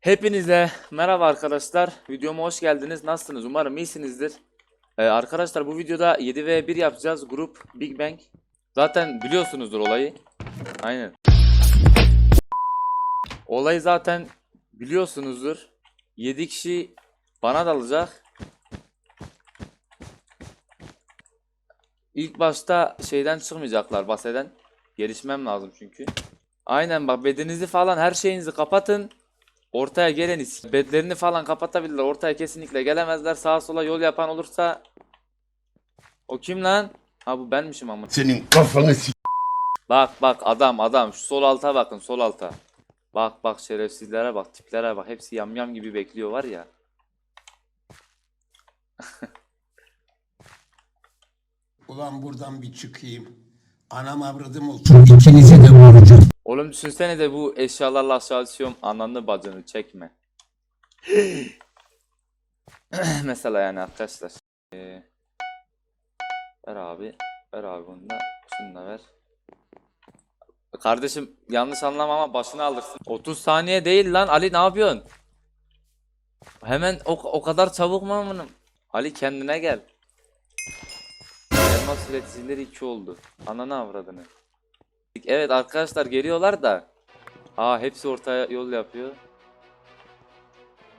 Hepinize merhaba arkadaşlar. Videoma hoş geldiniz. Nasılsınız? Umarım iyisinizdir. Ee, arkadaşlar bu videoda 7 v 1 yapacağız. Grup Big Bang. Zaten biliyorsunuzdur olayı. Aynen. Olayı zaten biliyorsunuzdur. 7 kişi bana dalacak. İlk başta şeyden çıkmayacaklar bahseden. Gelişmem lazım çünkü. Aynen bak bedenizi falan her şeyinizi kapatın. Ortaya geleniz. Bedlerini falan kapatabilirler. Ortaya kesinlikle gelemezler. Sağa sola yol yapan olursa o kim lan? Ha bu benmişim ama. Senin kafanı s- Bak bak adam adam şu sol alta bakın sol alta. Bak bak şerefsizlere bak tiplere bak hepsi yamyam gibi bekliyor var ya. Ulan buradan bir çıkayım. Anam avradım olsun. İkinizi de. Oğlum düşünsene de bu eşyalarla aşağı düşüyorum ananı bacını çekme. Mesela yani arkadaşlar. Ee, ver abi. Ver abi bunu da. Şunu da ver. Kardeşim yanlış anlama ama başını alırsın. 30 saniye değil lan Ali ne yapıyorsun? Hemen o, o kadar çabuk mu amınım? Ali kendine gel. Elmas üreticileri 2 oldu. Ananı avradını. Evet arkadaşlar geliyorlar da. Aa hepsi ortaya yol yapıyor.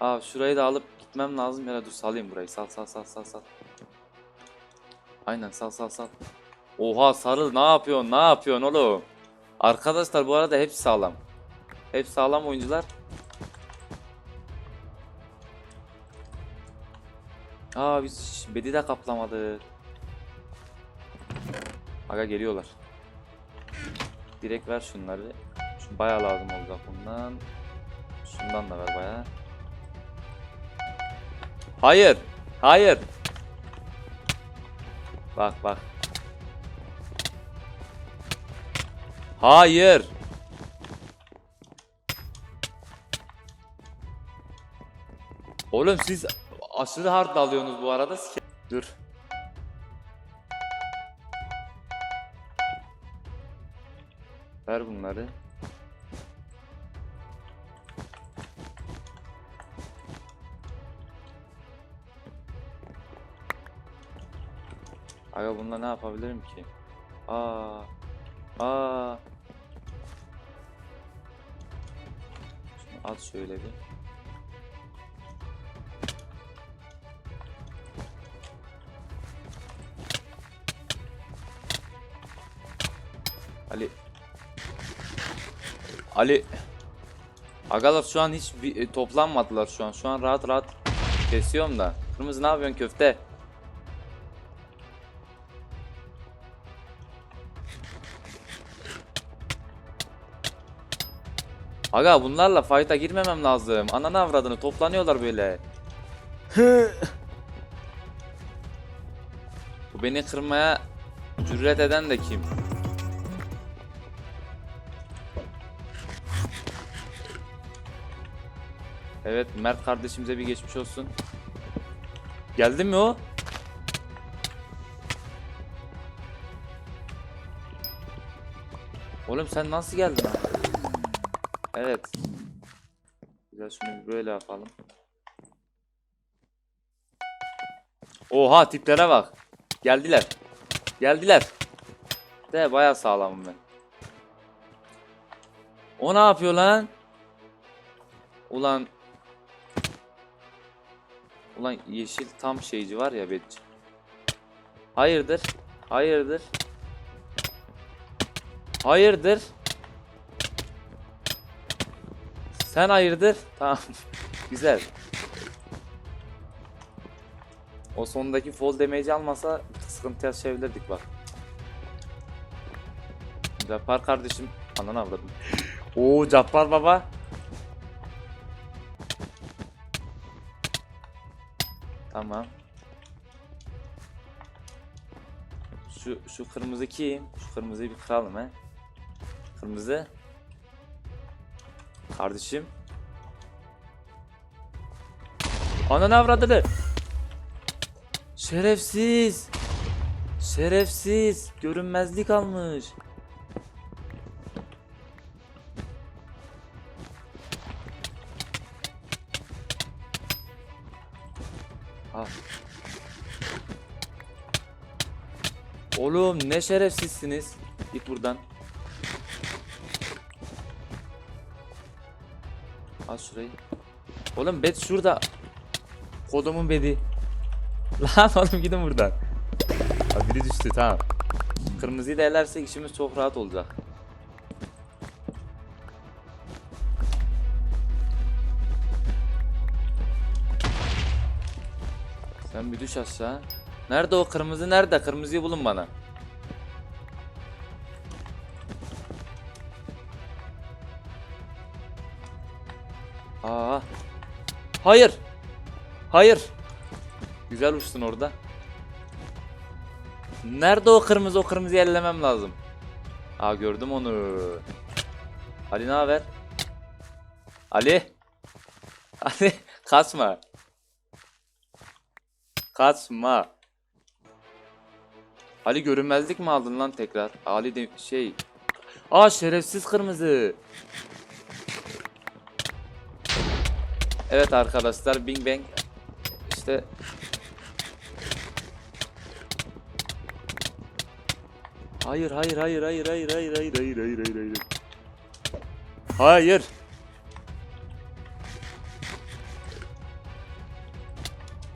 Aa şurayı da alıp gitmem lazım ya dur salayım burayı. Sal sal sal sal sal. Aynen sal sal sal. Oha sarıl ne yapıyorsun ne yapıyorsun oğlum? Arkadaşlar bu arada hepsi sağlam. Hep sağlam oyuncular. Aa biz bedi de kaplamadık. Aga geliyorlar. Direkt ver şunları. Şu bayağı lazım olacak bundan. Şundan da ver bayağı. Hayır. Hayır. Bak bak. Hayır. Oğlum siz aşırı hard dalıyorsunuz bu arada. Dur. Ver bunları. Aga bununla ne yapabilirim ki? Aa. Aa. Şunu at şöyle bir. Ali Ali Agalar şu an hiç bir, e, toplanmadılar şu an. Şu an rahat rahat kesiyorum da. Kırmızı ne yapıyorsun köfte? Aga bunlarla fight'a girmemem lazım. Ananı avradını toplanıyorlar böyle. Bu beni kırmaya cüret eden de kim? Evet Mert kardeşimize bir geçmiş olsun. Geldi mi o? Oğlum sen nasıl geldin ha? Evet. Biraz şunu böyle yapalım. Oha tiplere bak. Geldiler. Geldiler. De bayağı sağlamım ben. O ne yapıyor lan? Ulan Ulan yeşil tam şeyci var ya betçi. Hayırdır? Hayırdır? Hayırdır? Sen hayırdır? Tamam. Güzel. O sondaki fall damage almasa sıkıntı yaşayabilirdik bak. Cappar kardeşim. Ananı avradım. Oo Cappar baba. Tamam. Şu şu kırmızı kim? Şu kırmızıyı bir kıralım he. Kırmızı. Kardeşim. Ananı avradını. Şerefsiz. Şerefsiz. Görünmezlik almış. Ne şerefsizsiniz. Git buradan. Al şurayı. Oğlum bed şurada. Kodumun bedi. Lan oğlum gidin buradan. Ha, biri düştü tamam. Kırmızıyı da elersek işimiz çok rahat olacak. Sen bir düş aşağı. Nerede o kırmızı nerede? Kırmızıyı bulun bana. Hayır. Hayır. Güzel uçtun orada. Nerede o kırmızı? O kırmızıyı ellemem lazım. Aa gördüm onu. Ali ne haber? Ali. Ali kaçma. Kaçma. Ali görünmezlik mi aldın lan tekrar? Ali de şey. Aa şerefsiz kırmızı. Evet arkadaşlar Bing Bang işte Hayır hayır hayır hayır hayır hayır hayır hayır hayır hayır hayır. Hayır.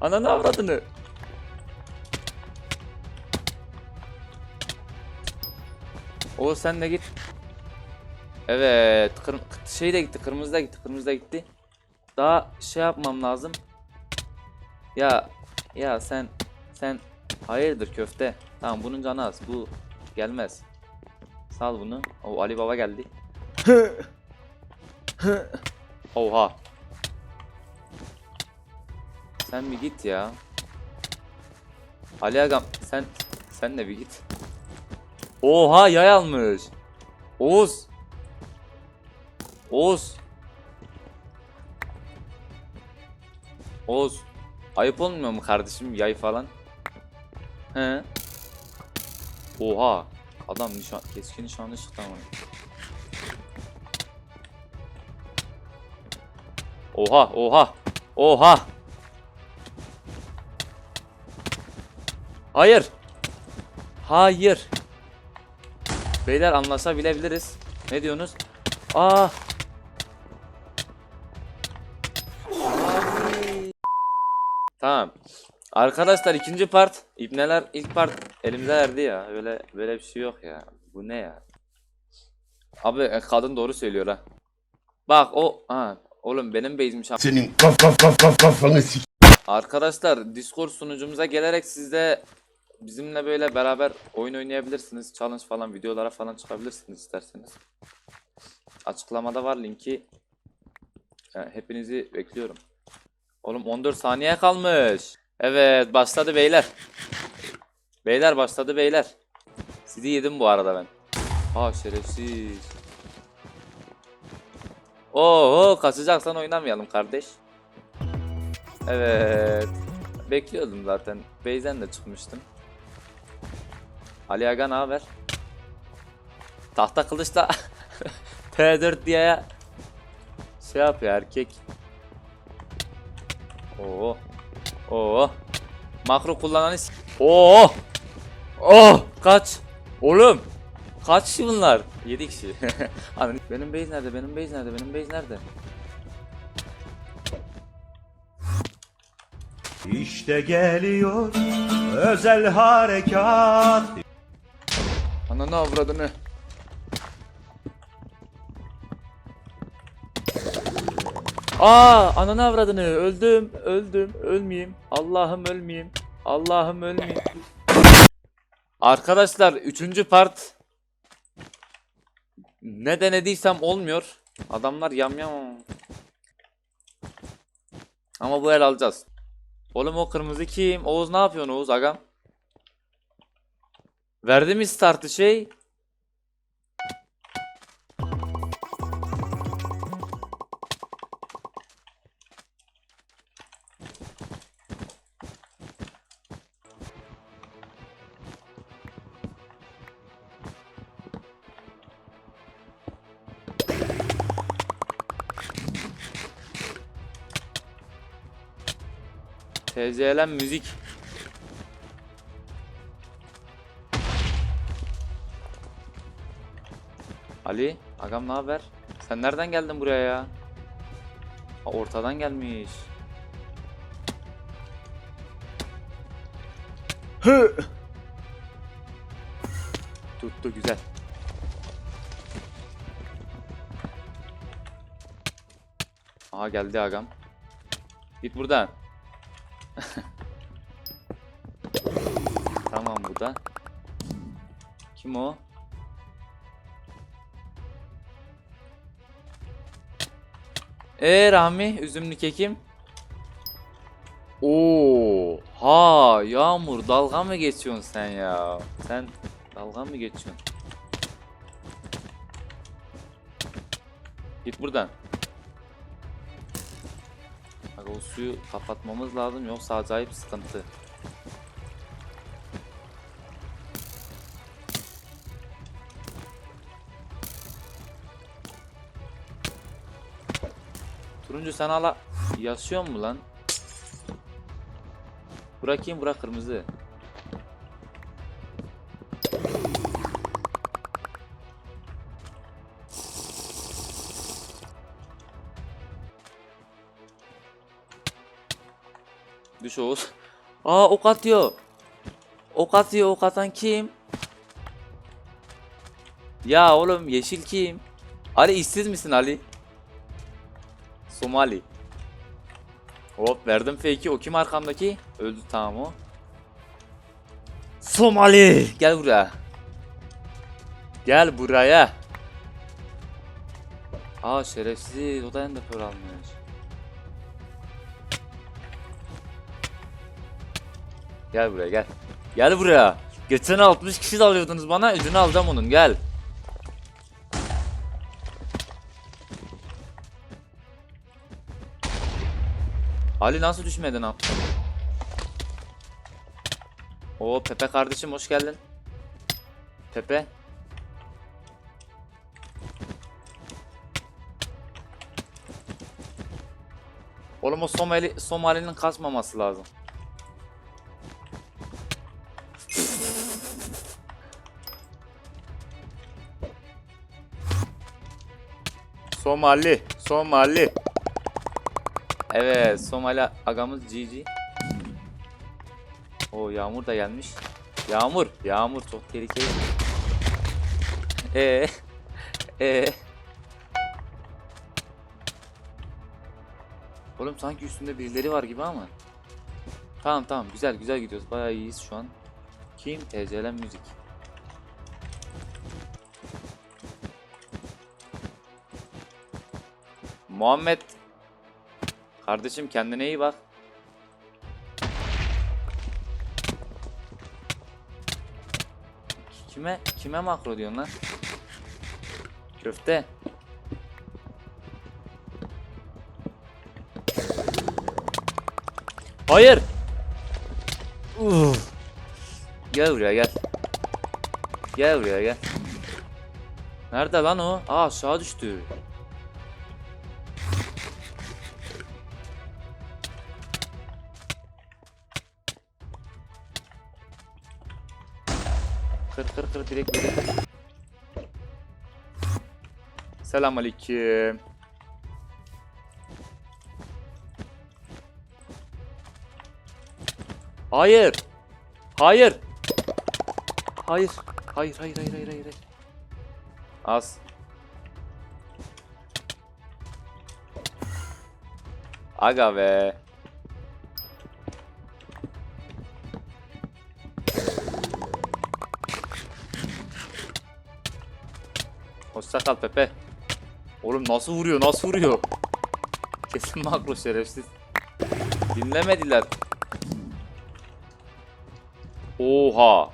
Ananı avradını. O sen de git. Evet, kırm şey de gitti, kırmızı da gitti, kırmızı da gitti. Daha şey yapmam lazım. Ya ya sen sen hayırdır köfte. Tamam bunun canı az. Bu gelmez. Sal bunu. O Ali Baba geldi. Oha. Sen bir git ya. Ali Agam sen sen de bir git. Oha yay almış. Oğuz. Oğuz. Oğuz. Ayıp olmuyor mu kardeşim yay falan? He. Oha. Adam nişan keskin nişanlı çıktı ama. Oha oha. Oha. Hayır. Hayır. Beyler anlaşabilebiliriz. Ne diyorsunuz? Aa. Tamam. Arkadaşlar ikinci part. İbneler ilk part elimize verdi ya. Öyle böyle bir şey yok ya. Bu ne ya? Abi e, kadın doğru söylüyor ha. Bak o ha oğlum benim base'miş. Senin kaf kaf kaf kaf kafanı sik. Arkadaşlar Discord sunucumuza gelerek siz de bizimle böyle beraber oyun oynayabilirsiniz. Challenge falan videolara falan çıkabilirsiniz isterseniz. Açıklamada var linki. Yani hepinizi bekliyorum. Oğlum 14 saniye kalmış. Evet başladı beyler. Beyler başladı beyler. Sizi yedim bu arada ben. Aa şerefsiz. Oo kaçacaksan oynamayalım kardeş. Evet. Bekliyordum zaten. Beyzen de çıkmıştım. Ali Aga ne haber? Tahta kılıçla T4 diye şey yapıyor erkek. Oo. Oo. Makro kullananı Oo. Oh kaç. Oğlum. Kaç kişi bunlar? 7 kişi. Abi benim base nerede? Benim base nerede? Benim base nerede? İşte geliyor özel harekat. Ananı avradını. Aa, ananı avradını. Öldüm, öldüm, ölmeyeyim. Allah'ım ölmeyeyim. Allah'ım ölmeyeyim. Arkadaşlar, üçüncü part. Ne denediysem olmuyor. Adamlar yamyam. Ama bu el alacağız. Oğlum o kırmızı kim? Oğuz ne yapıyorsun Oğuz agam? Verdi mi startı şey? TCLM müzik. Ali, agam ne haber? Sen nereden geldin buraya ya? Ha, ortadan gelmiş. Hı. Tuttu güzel. Aha geldi agam. Git buradan. Tamam bu da. Kim o? Ee Rahmi, üzümlü kekim. Oo, ha Yağmur dalga mı geçiyorsun sen ya? Sen dalga mı geçiyorsun? Git buradan. Suyu kapatmamız lazım yoksa acayip sıkıntı. Turuncu sen hala yaşıyor mu lan? Bırakayım bırak kırmızı. Düş Oğuz. Aa ok atıyor. Ok atıyor ok atan kim? Ya oğlum yeşil kim? Ali işsiz misin Ali? Somali. Hop verdim fake'i. O kim arkamdaki? Öldü tamam o. Somali. Gel buraya. Gel buraya. Aa şerefsiz. O da endopör almış. Gel buraya gel. Gel buraya. Geçen 60 kişi de alıyordunuz bana. Ödünü alacağım onun. Gel. Ali nasıl düşmedin ha? Oo Pepe kardeşim hoş geldin. Pepe. Oğlum o Somali, Somali'nin kaçmaması lazım. Somali, Somali. Evet, Somali agamız GG. O Yağmur da gelmiş. Yağmur, Yağmur çok tehlikeli. Ee, ee. Oğlum sanki üstünde birileri var gibi ama. Tamam tamam güzel güzel gidiyoruz. Bayağı iyiyiz şu an. Kim? TCLM müzik. Muhammed Kardeşim kendine iyi bak. Kime kime makro diyorsun lan? Köfte. Hayır. Gel buraya gel. Gel buraya gel. Nerede lan o? Aa aşağı düştü. Kır kır kır direkt direkt. Selamünaleyküm. Hayır. Hayır. Hayır. Hayır hayır hayır hayır hayır. Az. Aga be. Hoşça kal Pepe. Oğlum nasıl vuruyor nasıl vuruyor? Kesin makro şerefsiz. Dinlemediler. Oha.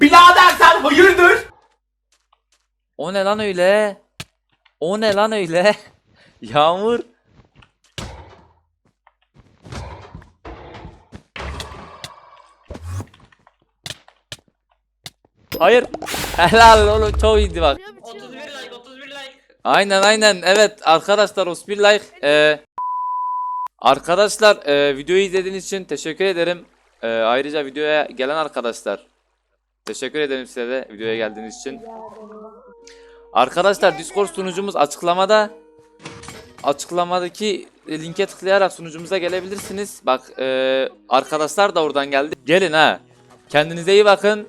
Birader sen hayırdır? O ne lan öyle? O ne lan öyle? Yağmur. Hayır. Helal oğlum çok iyiydi bak. 31 like 31 like. Aynen aynen evet arkadaşlar 31 like. Ee, Arkadaşlar e, videoyu izlediğiniz için teşekkür ederim. E, ayrıca videoya gelen arkadaşlar teşekkür ederim size de videoya geldiğiniz için. Arkadaşlar Discord sunucumuz açıklamada. Açıklamadaki linke tıklayarak sunucumuza gelebilirsiniz. Bak e, arkadaşlar da oradan geldi. Gelin ha. Kendinize iyi bakın.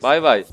Bay bay.